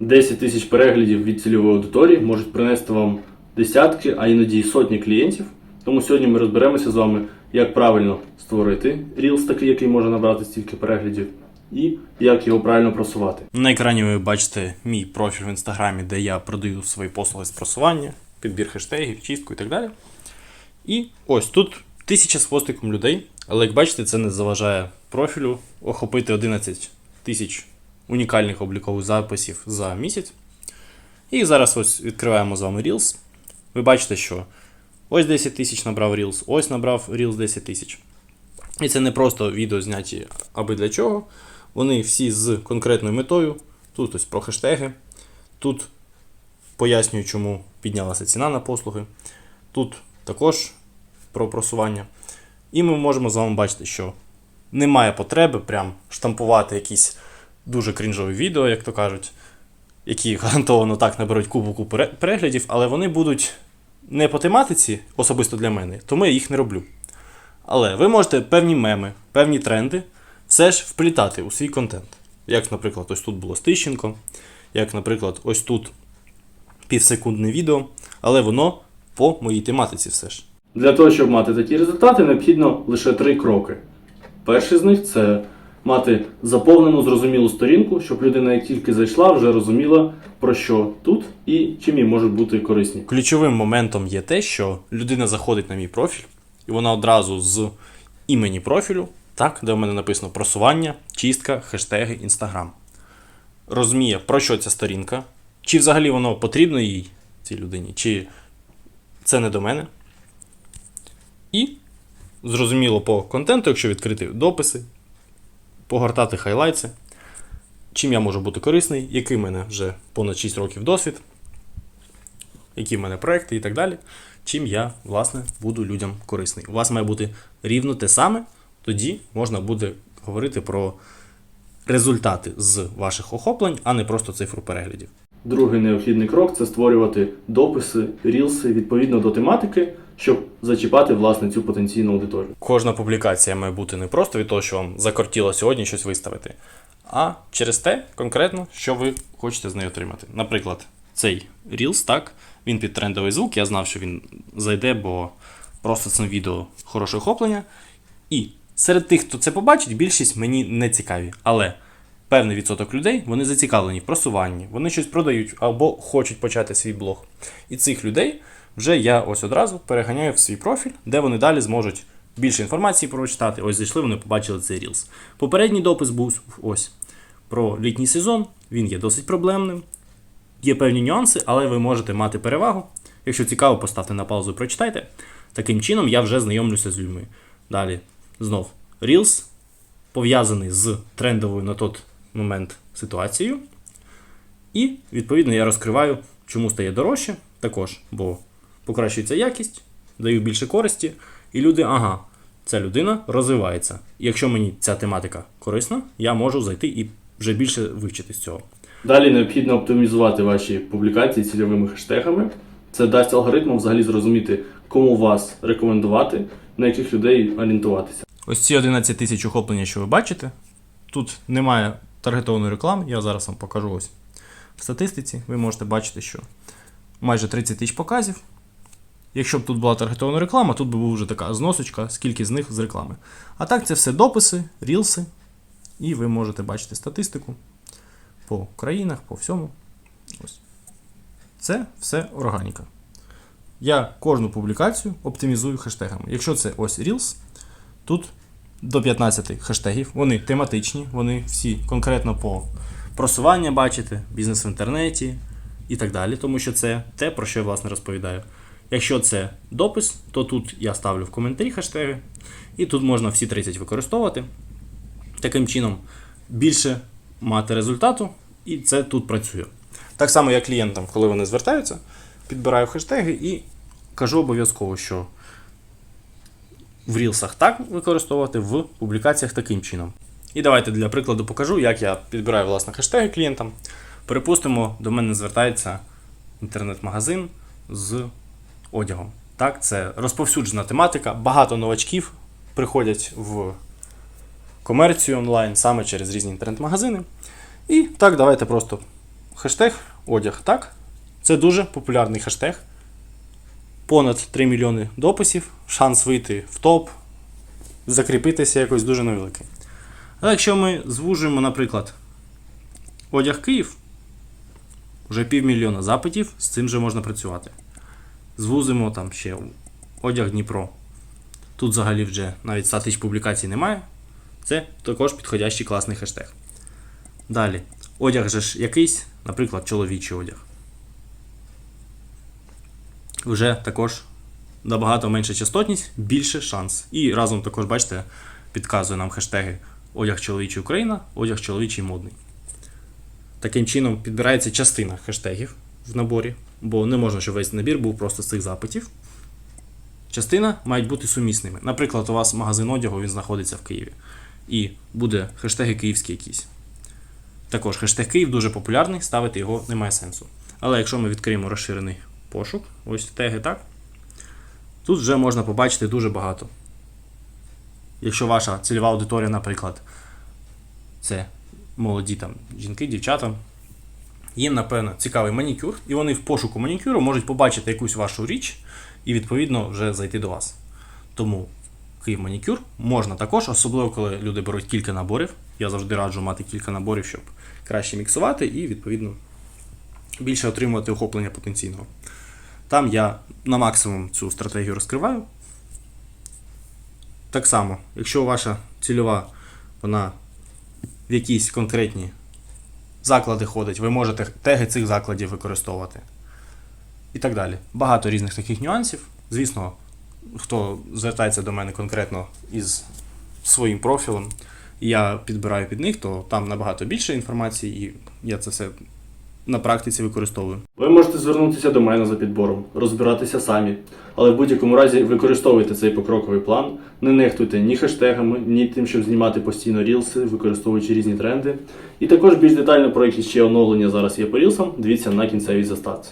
10 тисяч переглядів від цільової аудиторії можуть принести вам десятки, а іноді й сотні клієнтів. Тому сьогодні ми розберемося з вами, як правильно створити Reels такий, який може набрати стільки переглядів, і як його правильно просувати. На екрані ви бачите мій профіль в інстаграмі, де я продаю свої послуги з просування, підбір хештегів, чистку і так далі. І ось тут тисяча з хвостиком людей, але як бачите, це не заважає профілю охопити 11 тисяч унікальних облікових записів за місяць. І зараз ось відкриваємо з вами Reels. Ви бачите, що ось 10 тисяч набрав Reels, ось набрав Reels 10 тисяч. І це не просто відео зняті аби для чого. Вони всі з конкретною метою. Тут ось про хештеги. Тут пояснюю, чому піднялася ціна на послуги. Тут також про просування. І ми можемо з вами бачити, що немає потреби прям штампувати якісь дуже крінжові відео, як то кажуть, які гарантовано так наберуть кубу пере- переглядів, але вони будуть не по тематиці, особисто для мене, тому я їх не роблю. Але ви можете певні меми, певні тренди все ж вплітати у свій контент. Як, наприклад, ось тут було з Тищенко, як, наприклад, ось тут півсекундне відео, але воно по моїй тематиці все ж. Для того, щоб мати такі результати, необхідно лише три кроки. Перший з них це мати заповнену зрозумілу сторінку, щоб людина, як тільки зайшла, вже розуміла, про що тут і чим їй можуть бути корисні. Ключовим моментом є те, що людина заходить на мій профіль, і вона одразу з імені профілю, так, де в мене написано просування, чистка, хештеги, інстаграм. Розуміє, про що ця сторінка, чи взагалі воно потрібно їй, цій людині, чи це не до мене. І зрозуміло по контенту, якщо відкрити дописи, погортати хайлайтси, чим я можу бути корисний, який в мене вже понад 6 років досвід, які в мене проекти і так далі, чим я, власне, буду людям корисний. У вас має бути рівно те саме, тоді можна буде говорити про результати з ваших охоплень, а не просто цифру переглядів. Другий необхідний крок це створювати дописи, рілси відповідно до тематики, щоб зачіпати власне цю потенційну аудиторію. Кожна публікація має бути не просто від того, що вам закортіло сьогодні щось виставити, а через те конкретно, що ви хочете з нею отримати. Наприклад, цей Reels, так, він під трендовий звук, я знав, що він зайде, бо просто це відео хороше охоплення. І серед тих, хто це побачить, більшість мені не цікаві. Але певний відсоток людей вони зацікавлені в просуванні, вони щось продають або хочуть почати свій блог. І цих людей вже я ось одразу переганяю в свій профіль, де вони далі зможуть більше інформації прочитати. Ось зайшли, вони побачили цей Reels. Попередній допис був ось про літній сезон. Він є досить проблемним. Є певні нюанси, але ви можете мати перевагу. Якщо цікаво, поставте на паузу і прочитайте. Таким чином я вже знайомлюся з людьми. Далі, знов, Reels пов'язаний з трендовою на той момент ситуацією. І, відповідно, я розкриваю, чому стає дорожче, також, бо покращується якість, даю більше користі, і люди, ага, ця людина розвивається. І якщо мені ця тематика корисна, я можу зайти і вже більше вивчити з цього. Далі необхідно оптимізувати ваші публікації цільовими хештегами. Це дасть алгоритмам взагалі зрозуміти, кому вас рекомендувати, на яких людей орієнтуватися. Ось ці 11 тисяч охоплення, що ви бачите, тут немає таргетованої реклами, я зараз вам покажу ось в статистиці. Ви можете бачити, що майже 30 тисяч показів. Якщо б тут була таргетована реклама, тут би була вже така зносочка, скільки з них з реклами. А так, це все дописи, рілси, і ви можете бачити статистику по країнах, по всьому. Ось. Це все органіка. Я кожну публікацію оптимізую хештегами. Якщо це ось Reels, Тут до 15 хештегів. Вони тематичні, вони всі конкретно по просування бачите, бізнес в інтернеті і так далі, тому що це те, про що я власне розповідаю. Якщо це допис, то тут я ставлю в коментарі хештеги, і тут можна всі 30 використовувати. Таким чином, більше мати результату, і це тут працює. Так само, як клієнтам, коли вони звертаються, підбираю хештеги і кажу обов'язково, що в рілсах так використовувати, в публікаціях таким чином. І давайте для прикладу покажу, як я підбираю власне хештеги клієнтам. Припустимо, до мене звертається інтернет-магазин з одягом. Так, це розповсюджена тематика. Багато новачків приходять в комерцію онлайн саме через різні інтернет-магазини. І так, давайте просто хештег одяг, так? Це дуже популярний хештег. Понад 3 мільйони дописів, шанс вийти в топ, закріпитися якось дуже невеликий. Але якщо ми звужуємо, наприклад, одяг Київ, вже півмільйона запитів, з цим вже можна працювати. Звузимо там ще одяг Дніпро. Тут взагалі вже навіть 100 тисяч публікацій немає. Це також підходящий класний хештег. Далі. Одяг же ж якийсь, наприклад, чоловічий одяг. Вже також набагато менша частотність, більше шанс. І разом також, бачите, підказує нам хештеги одяг чоловічий Україна, одяг чоловічий модний. Таким чином підбирається частина хештегів в наборі, бо не можна, щоб весь набір був просто з цих запитів. Частина мають бути сумісними. Наприклад, у вас магазин одягу він знаходиться в Києві. І буде хештеги київські якісь. Також хештег Київ дуже популярний, ставити його немає сенсу. Але якщо ми відкриємо розширений пошук, ось теги, так, тут вже можна побачити дуже багато. Якщо ваша цільова аудиторія, наприклад, це молоді там жінки, дівчата, їм, напевно, цікавий манікюр, і вони в пошуку манікюру можуть побачити якусь вашу річ і, відповідно, вже зайти до вас. Тому Київ манікюр можна також, особливо коли люди беруть кілька наборів. Я завжди раджу мати кілька наборів, щоб краще міксувати і, відповідно, більше отримувати охоплення потенційного. Там я на максимум цю стратегію розкриваю. Так само, якщо ваша цільова, вона в якісь конкретні заклади ходить, ви можете теги цих закладів використовувати. І так далі. Багато різних таких нюансів. Звісно, хто звертається до мене конкретно із своїм профілем, я підбираю під них, то там набагато більше інформації, і я це все на практиці використовую. Ви можете звернутися до мене за підбором, розбиратися самі, але в будь-якому разі використовуйте цей покроковий план, не нехтуйте ні хештегами, ні тим, щоб знімати постійно рілси, використовуючи різні тренди. І також більш детально про які ще оновлення зараз є по рілсам, дивіться на кінцевій заставці.